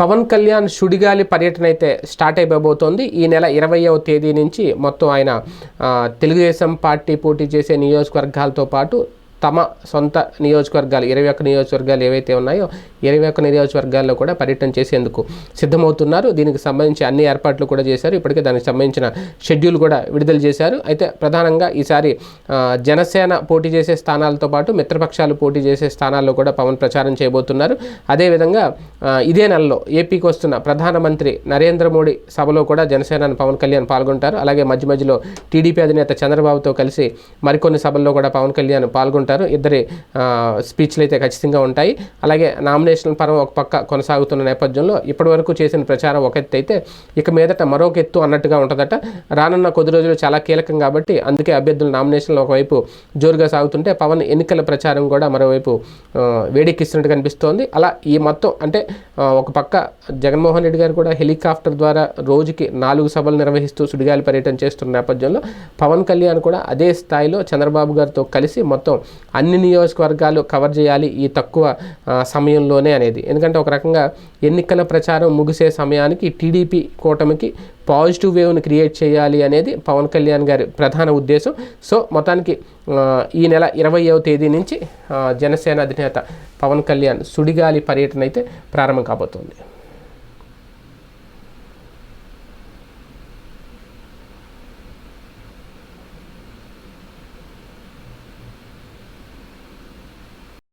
పవన్ కళ్యాణ్ సుడిగాలి పర్యటన అయితే స్టార్ట్ అయిపోబోతోంది. ఈ నెల ఇరవయవ తేదీ నుంచి మొత్తం ఆయన తెలుగుదేశం పార్టీ పోటీ చేసే నియోజకవర్గాలతో పాటు తమ సొంత నియోజకవర్గాలు ఇరవై ఒక్క నియోజకవర్గాలు ఏవైతే ఉన్నాయో ఇరవై ఒక్క నియోజకవర్గాల్లో కూడా పర్యటన చేసేందుకు సిద్ధమవుతున్నారు. దీనికి సంబంధించి అన్ని ఏర్పాట్లు కూడా చేశారు. ఇప్పటికే దానికి సంబంధించిన షెడ్యూల్ కూడా విడుదల చేశారు. అయితే ప్రధానంగా ఈసారి జనసేన పోటీ చేసే స్థానాలతో పాటు మిత్రపక్షాలు పోటీ చేసే స్థానాల్లో కూడా పవన్ ప్రచారం చేయబోతున్నారు. అదేవిధంగా ఇదే నెలలో ఏపీకి వస్తున్న ప్రధానమంత్రి నరేంద్ర మోడీ సభలో కూడా జనసేన పవన్ కళ్యాణ్ పాల్గొంటారు. అలాగే మధ్య మధ్యలో టీడీపీ అధినేత చంద్రబాబుతో కలిసి మరికొన్ని సభల్లో కూడా పవన్ కళ్యాణ్ పాల్గొంటారు. ఇద్దరి స్పీచ్లు అయితే ఖచ్చితంగా ఉంటాయి. అలాగే నామినేషన్ పరం ఒక పక్క కొనసాగుతున్న నేపథ్యంలో ఇప్పటివరకు చేసిన ప్రచారం ఒక ఎత్తు అయితే ఇక మీదట మరొక ఎత్తు అన్నట్టుగా ఉంటుందట. రానున్న కొద్ది రోజులు చాలా కీలకం కాబట్టి అందుకే అభ్యర్థుల నామినేషన్లు ఒకవైపు జోరుగా సాగుతుంటే పవన్ ఎన్నికల ప్రచారం కూడా మరోవైపు వేడెక్కిస్తున్నట్టు కనిపిస్తోంది అలా ఈ మొత్తం అంటే ఒక పక్క జగన్మోహన్ రెడ్డి గారు కూడా హెలికాప్టర్ ద్వారా రోజుకి నాలుగు సభలు నిర్వహిస్తూ సుడిగాలి పర్యటన చేస్తున్న నేపథ్యంలో పవన్ కళ్యాణ్ కూడా అదే స్థాయిలో చంద్రబాబు గారితో కలిసి మొత్తం అన్ని నియోజకవర్గాలు కవర్ చేయాలి ఈ తక్కువ సమయంలోనే అనేది. ఎందుకంటే ఒక రకంగా ఎన్నికల ప్రచారం ముగిసే సమయానికి టీడీపీ కూటమికి పాజిటివ్ వేవ్ని క్రియేట్ చేయాలి అనేది పవన్ కళ్యాణ్ గారి ప్రధాన ఉద్దేశం. సో మొత్తానికి ఈ నెల ఇరవయవ తేదీ నుంచి జనసేన అధినేత పవన్ కళ్యాణ్ సుడిగాలి పర్యటన అయితే ప్రారంభం కాబోతోంది.